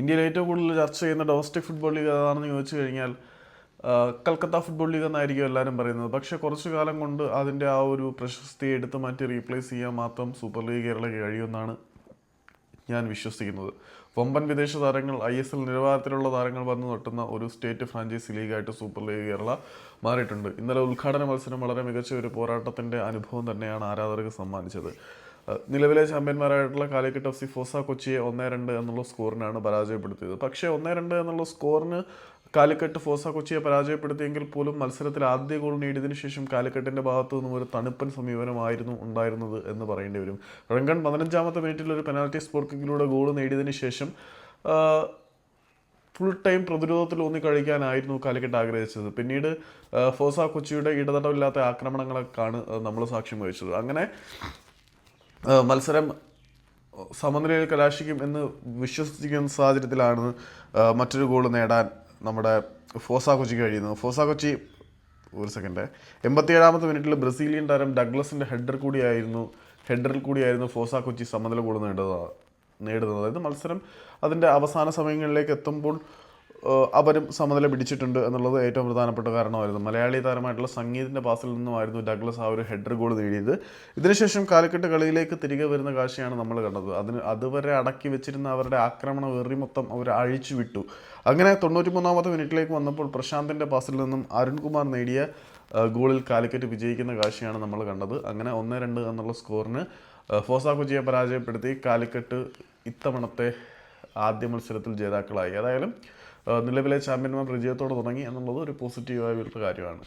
ഇന്ത്യയിൽ ഏറ്റവും കൂടുതൽ ചർച്ച ചെയ്യുന്ന ഡൊമസ്റ്റിക് ഫുട്ബോൾ ലീഗ് ഏതാണെന്ന് ചോദിച്ചു കഴിഞ്ഞാൽ കൽക്കത്ത ഫുട്ബോൾ ലീഗ് എന്നായിരിക്കും എല്ലാവരും പറയുന്നത്. പക്ഷെ കുറച്ചു കാലം കൊണ്ട് അതിന്റെ ആ ഒരു പ്രശസ്തി എടുത്ത് മാറ്റി റീപ്ലേസ് ചെയ്യാൻ മാത്രം സൂപ്പർ ലീഗ് കേരളയ്ക്ക് കഴിയുമെന്നാണ് ഞാൻ വിശ്വസിക്കുന്നത്. വമ്പൻ വിദേശ താരങ്ങൾ ഐ എസ് എൽ നിലവാരത്തിലുള്ള താരങ്ങൾ വന്ന് തൊട്ടുന്ന ഒരു സ്റ്റേറ്റ് ഫ്രാഞ്ചൈസി ലീഗായിട്ട് സൂപ്പർ ലീഗ് കേരള മാറിയിട്ടുണ്ട്. ഇന്നലെ ഉദ്ഘാടന മത്സരം വളരെ മികച്ച ഒരു പോരാട്ടത്തിന്റെ അനുഭവം തന്നെയാണ് ആരാധകർക്ക് സമ്മാനിച്ചത്. നിലവിലെ ചാമ്പ്യന്മാരായിട്ടുള്ള കാലിക്കറ്റ് എഫ് സി ഫോസ കൊച്ചിയെ ഒന്നേ രണ്ട് എന്നുള്ള സ്കോറിനാണ് പരാജയപ്പെടുത്തിയത്. പക്ഷേ ഒന്നേ രണ്ട് എന്നുള്ള സ്കോറിന് കാലിക്കറ്റ് ഫോസ കൊച്ചിയെ പരാജയപ്പെടുത്തിയെങ്കിൽ പോലും മത്സരത്തിൽ ആദ്യ ഗോൾ നേടിയതിനു ശേഷം കാലിക്കറ്റിന്റെ ഭാഗത്തു നിന്നും ഒരു തണുപ്പൻ സമീപനമായിരുന്നു ഉണ്ടായിരുന്നത് എന്ന് പറയേണ്ടി വരും. റങ്കൺ പതിനഞ്ചാമത്തെ മിനിറ്റിൽ ഒരു പെനാൽറ്റി സ്പോർക്കിങ്ങിലൂടെ ഗോൾ നേടിയതിനു ശേഷം ഫുൾ ടൈം പ്രതിരോധത്തിൽ ഊന്നി കഴിക്കാനായിരുന്നു കാലിക്കറ്റ് ആഗ്രഹിച്ചത്. പിന്നീട് ഫോസ കൊച്ചിയുടെ ഇടതടവില്ലാത്ത ആക്രമണങ്ങളൊക്കെയാണ് നമ്മൾ സാക്ഷ്യം വഹിച്ചത്. അങ്ങനെ മത്സരം സമനിലയിൽ കലാശിക്കും എന്ന് വിശ്വസിക്കുന്ന സാഹചര്യത്തിലാണ് മറ്റൊരു ഗോൾ നേടാൻ നമ്മുടെ ഫോസ കൊച്ചിക്ക് കഴിയുന്നത്. ഫോസ കൊച്ചി ഒരു സെക്കൻഡ് എൺപത്തിയേഴാമത്തെ മിനിറ്റിൽ ബ്രസീലിയൻ താരം ഡഗ്ലസിന്റെ ഹെഡർ കൂടിയായിരുന്നു ഹെഡറിൽ കൂടിയായിരുന്നു ഫോസ കൊച്ചി സമനില ഗോൾ നേടുന്നത് നേടുന്നത്. അതായത് മത്സരം അതിന്റെ അവസാന സമയങ്ങളിലേക്ക് എത്തുമ്പോൾ അവരും സമനില പിടിച്ചിട്ടുണ്ട് എന്നുള്ളത് ഏറ്റവും പ്രധാനപ്പെട്ട കാരണമായിരുന്നു. മലയാളി താരമായിട്ടുള്ള സംഗീതിന്റെ പാസിൽ നിന്നുമായിരുന്നു ഡഗ്ലസ് ആ ഒരു ഹെഡർ ഗോൾ നേടിയത്. ഇതിനുശേഷം കാലിക്കട്ട് കളിയിലേക്ക് തിരികെ വരുന്ന കാഴ്ചയാണ് നമ്മൾ കണ്ടത്. അതിന് അതുവരെ അടക്കി വെച്ചിരുന്ന അവരുടെ ആക്രമണ വെറി മൊത്തം അവർ അഴിച്ചു വിട്ടു. അങ്ങനെ തൊണ്ണൂറ്റി മൂന്നാമത്തെ മിനിറ്റിലേക്ക് വന്നപ്പോൾ പ്രശാന്തിന്റെ പാസിൽ നിന്നും അരുൺകുമാർ നേടിയ ഗോളിൽ കാലിക്കറ്റ് വിജയിക്കുന്ന കാഴ്ചയാണ് നമ്മൾ കണ്ടത്. അങ്ങനെ ഒന്ന് രണ്ട് എന്നുള്ള സ്കോറിന് ഫോസാക്കുജിയെ ഫോസ പരാജയപ്പെടുത്തി കാലിക്കറ്റ് ഇത്തവണത്തെ ആദ്യ മത്സരത്തിൽ ജേതാക്കളായി. ഏതായാലും നിലവിലെ ചാമ്പ്യന്മാർ വിജയത്തോടെ തുടങ്ങി എന്നുള്ളത് ഒരു പോസിറ്റീവായ ഒരു കാര്യമാണ്.